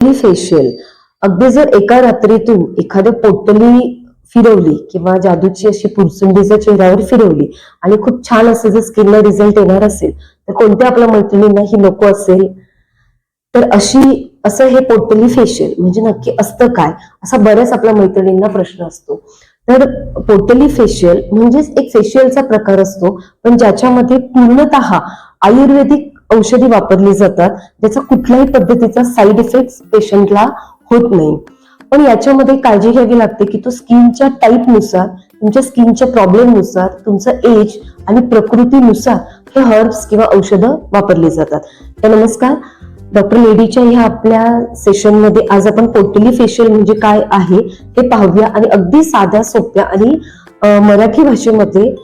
Facial अगदी जर एका रात्रीतून एखादी पोटली फिरवली किंवा जादूची अशी पुरसुंडी जर चेहऱ्यावर फिरवली आणि खूप छान असं जर स्किनला रिझल्ट येणार असेल तर कोणत्या आपल्या मैत्रिणींना ही नको असेल? तर अशी असं हे पोटली फेशियल म्हणजे नक्की असतं काय? असा बऱ्याच आपल्या मैत्रिणींना प्रश्न असतो. तर पोटली फेशियल म्हणजेच एक फेशियलचा प्रकार असतो पण ज्याच्यामध्ये पूर्णतः आयुर्वेदिक औषधी वापरली जातात ज्याचा कुठल्याही पद्धतीचा साईड इफेक्ट पेशंटला होत नाही. पण याच्यामध्ये काळजी घ्यावी लागते की तो स्किनच्या टाईपनुसार तुमच्या स्किनच्या प्रॉब्लेमनुसार तुमचं एज आणि प्रकृतीनुसार हे हर्ब्स किंवा औषधं वापरली जातात. तर नमस्कार डॉक्टर लेडीच्या ह्या आपल्या सेशनमध्ये आज आपण पोटली फेशियल म्हणजे काय आहे हे पाहूया आणि अगदी साध्या सोप्या आणि मराठी भाषेमध्ये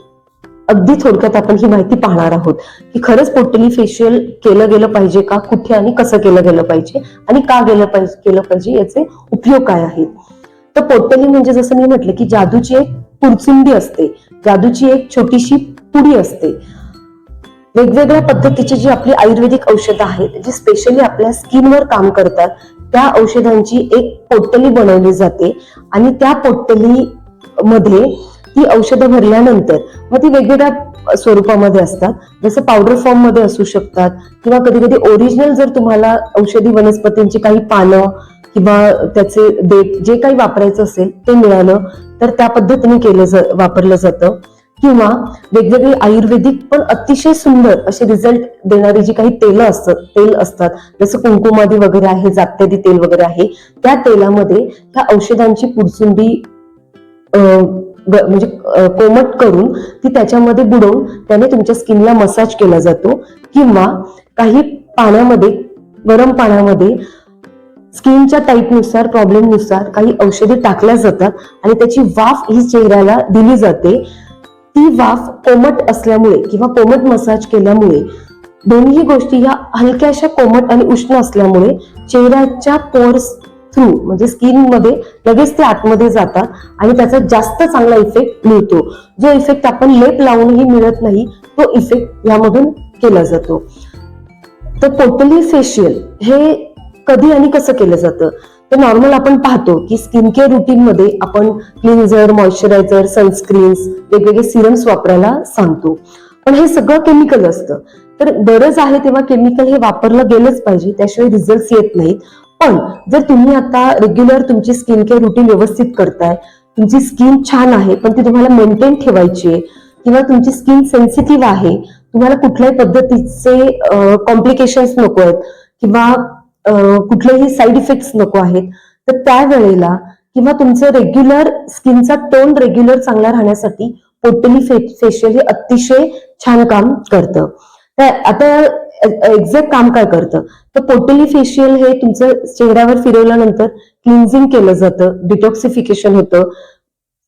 अगदी थोडक्यात आपण ही माहिती पाहणार आहोत की खरंच पोटली फेशियल केलं गेलं पाहिजे का? कुठे आणि कसं केलं गेलं पाहिजे? आणि का गेलं पाहिजे केलं पाहिजे? याचे उपयोग काय आहेत? तर पोटली म्हणजे जसं मी म्हटलं की जादूची एक पुरचुंडी असते. जादूची एक छोटीशी पुडी असते. वेगवेगळ्या पद्धतीची जी आपली आयुर्वेदिक औषधं आहेत जी स्पेशली आपल्या स्किनवर काम करतात त्या औषधांची एक पोटली बनवली जाते. आणि त्या पोटली मध्ये ती औषधं भरल्यानंतर मग ती वेगवेगळ्या स्वरूपामध्ये असतात. जसं पावडर फॉर्ममध्ये असू शकतात किंवा कधी कधी ओरिजिनल जर तुम्हाला औषधी वनस्पतींची काही पानं किंवा त्याचे देठ जे काही वापरायचं असेल ते मिळालं तर त्या पद्धतीने केलं जा- वापरलं जातं. किंवा वेगवेगळी आयुर्वेदिक पण अतिशय सुंदर असे रिझल्ट देणारी जी काही तेल असतात तेल असतात. जसं कुंकुमादी वगैरे आहे जात्यादी तेल वगैरे आहे. त्या तेलामध्ये त्या औषधांची पुरचुंडी म्हणजे कोमट करून ती त्याच्यामध्ये बुडवून त्याने तुमच्या स्किनला मसाज केला जातो. किंवा काही पाण्यामध्ये गरम पाण्यामध्ये स्किनच्या टाईपनुसार प्रॉब्लेमनुसार काही औषधे टाकल्या जातात आणि त्याची वाफ ही चेहऱ्याला दिली जाते. ती वाफ कोमट असल्यामुळे किंवा कोमट मसाज केल्यामुळे दोन्ही गोष्टी ह्या हलक्याशा कोमट आणि उष्ण असल्यामुळे चेहऱ्याच्या पोर्स थ्रू म्हणजे स्किनमध्ये लगेच ते आतमध्ये जातात आणि त्याचा जास्त चांगला इफेक्ट मिळतो. जो इफेक्ट आपण लेप लावूनही मिळत नाही तो इफेक्ट यामधून केला जातो. तर टोटली फेशियल हे कधी आणि कसं केलं जातं? तर नॉर्मल आपण पाहतो की स्किन केअर रुटीन मध्ये आपण क्लिन्झर मॉइश्चरायझर सनस्क्रीन्स वेगवेगळे सिरम्स वापरायला सांगतो. पण हे सगळं केमिकल असतं. तर गरज आहे तेव्हा केमिकल हे वापरलं गेलंच पाहिजे त्याशिवाय रिझल्ट येत नाहीत. पण जर तुम्ही आता रेग्युलर तुमची स्किन केअर रुटीन व्यवस्थित करताय तुमची स्किन छान आहे पण ती तुम्हाला मेंटेन ठेवायची आहे किंवा तुमची स्किन सेन्सिटिव्ह आहे तुम्हाला कुठल्याही पद्धतीचे कॉम्प्लिकेशन्स नको आहेत किंवा कुठलेही साईड इफेक्ट्स नको आहेत तर त्यावेळेला किंवा तुमचं रेग्युलर स्किनचा टोन रेग्युलर चांगला राहण्यासाठी पोटली फेशियल हे अतिशय छान काम करतं. तर आता एक्झॅक्ट काम काय करतं? तर पोटली फेशियल हे तुमचं चेहऱ्यावर फिरवल्यानंतर क्लिन्झिंग केलं जातं डिटॉक्सिफिकेशन होतं.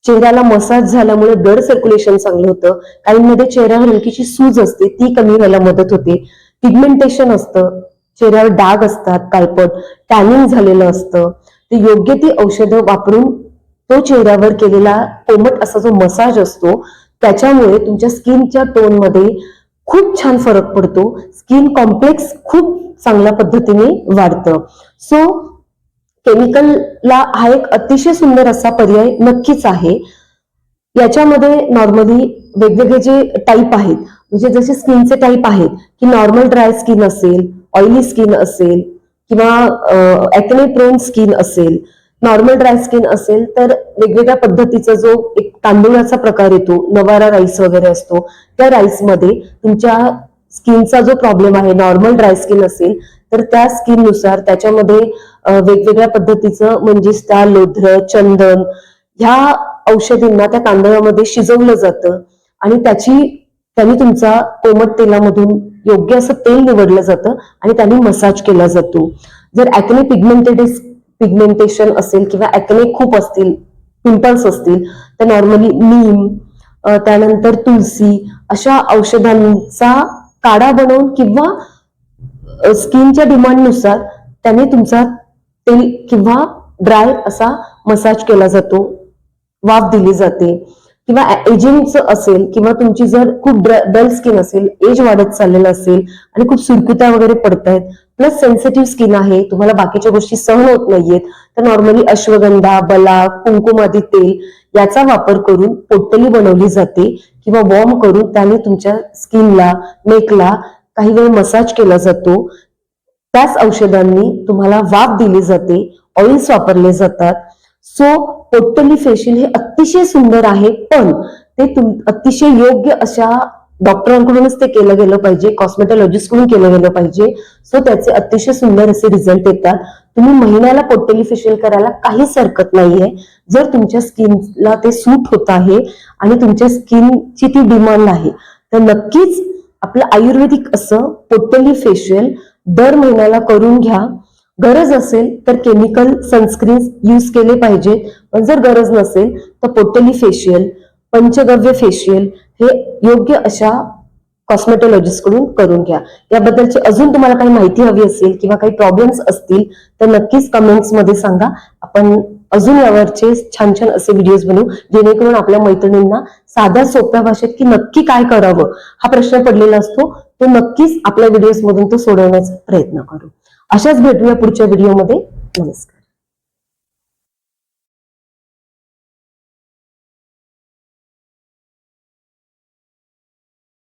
चेहऱ्याला मसाज झाल्यामुळे ब्लड सर्क्युलेशन चांगलं होतं. काहींमध्ये चेहऱ्यावर हलकीची सूज असते ती कमी व्हायला मदत होते. पिगमेंटेशन असतं चेहऱ्यावर डाग असतात काळपट टॅनिंग झालेलं असतं. ते योग्य ती औषधं वापरून तो चेहऱ्यावर केलेला कोमट असा जो मसाज असतो त्याच्यामुळे तुमच्या स्किनच्या टोनमध्ये खूप छान फरक पडतो. स्किन कॉम्प्लेक्स खूप चांगल्या पद्धतीने वाढतं. सो केमिकलला हा एक अतिशय सुंदर असा पर्याय नक्कीच आहे. याच्यामध्ये नॉर्मली वेगवेगळे जे टाईप आहेत म्हणजे जसे स्किनचे टाईप आहेत की नॉर्मल ड्राय स्किन असेल ऑइली स्किन असेल किंवा ऍक्ने प्रोन स्किन असेल नॉर्मल ड्राय स्किन असेल तर वेगवेगळ्या पद्धतीचा जो एक तांदूळाचा प्रकार येतो नवारा राईस वगैरे असतो त्या राईसमध्ये तुमच्या स्किनचा जो प्रॉब्लेम आहे नॉर्मल ड्राय स्किन असेल तर त्या स्किननुसार त्याच्यामध्ये वेगवेगळ्या पद्धतीचं म्हणजेच त्या लोध्र चंदन ह्या औषधींना त्या तांदळामध्ये शिजवलं जातं आणि त्याची त्यांनी तुमचा कोमट तेलामधून योग्य असं तेल निवडलं जातं आणि त्यांनी मसाज केला जातो. जर ऍक्ने पिगमेंटेड पिगमेंटेशन असेल किंवा ऍक्ने खूप असतील पिंपल्स असतील तर नॉर्मली नीम त्यानंतर तुलसी अशा औषधांचा काढा बनवून किंवा स्किनच्या डिमांडनुसार त्याने तुमचा तेल किंवा ड्राय असा मसाज केला जातो वाफ दिली जाते. किंवा एजिंगचं असेल किंवा तुमची जर खूप डल स्किन असेल एज वाढत चाललेलं असेल आणि खूप सुरकुत्या वगैरे पडतायत प्लस सेन्सिटिव्ह स्किन आहे तुम्हाला बाकीच्या गोष्टी सहन होत नाहीयेत तर नॉर्मली अश्वगंधा बला कुंकुमादी तेल याचा वापर करून पोटली बनवली जाते. किंवा वॉर्म करून त्याने तुमच्या स्किनला नेकला काही वेळ मसाज केला जातो. त्याच औषधांनी तुम्हाला वाफ दिली जाते ऑइल्स वापरले जातात. सो पोटली फेशियल हे अतिशय सुंदर आहे पण ते तुम अतिशय योग्य अशा डॉक्टरांकडूनच ते केलं गेलं पाहिजे कॉस्मेटॉलॉजिस्टकडून केलं गेलं पाहिजे. सो त्याचे अतिशय सुंदर असे रिझल्ट येतात. तुम्ही महिन्याला पोटेली फेशियल करायला काहीच हरकत नाहीये. जर तुमच्या स्किनला ते सूट होत आहे आणि तुमच्या स्किनची ती डिमांड आहे तर नक्कीच आपलं आयुर्वेदिक असं पोटेली फेशियल दर महिन्याला करून घ्या. गरज असेल तर केमिकल सनस्क्रीन यूज केले पाहिजे पण जर गरज नसेल तर पोटली फेशियल पंचगव्य फेशियल हे योग्य अशा कॉस्मेटॉलॉजिस्टकडून करून घ्या. याबद्दलची अजून तुम्हाला काही माहिती हवी असेल किंवा काही प्रॉब्लेम्स असतील तर नक्कीच कमेंट्समध्ये सांगा. आपण अजून यावरचे छान छान असे व्हिडिओज बनवू जेणेकरून आपल्या मैत्रिणींना साध्या सोप्या भाषेत की नक्की काय करावं हा प्रश्न पडलेला असतो. तो नक्कीच आपल्या व्हिडिओज मधून तो सोडवण्याचा प्रयत्न करू. अशाच भेटूया पुढच्या व्हिडिओमध्ये नमस्कार.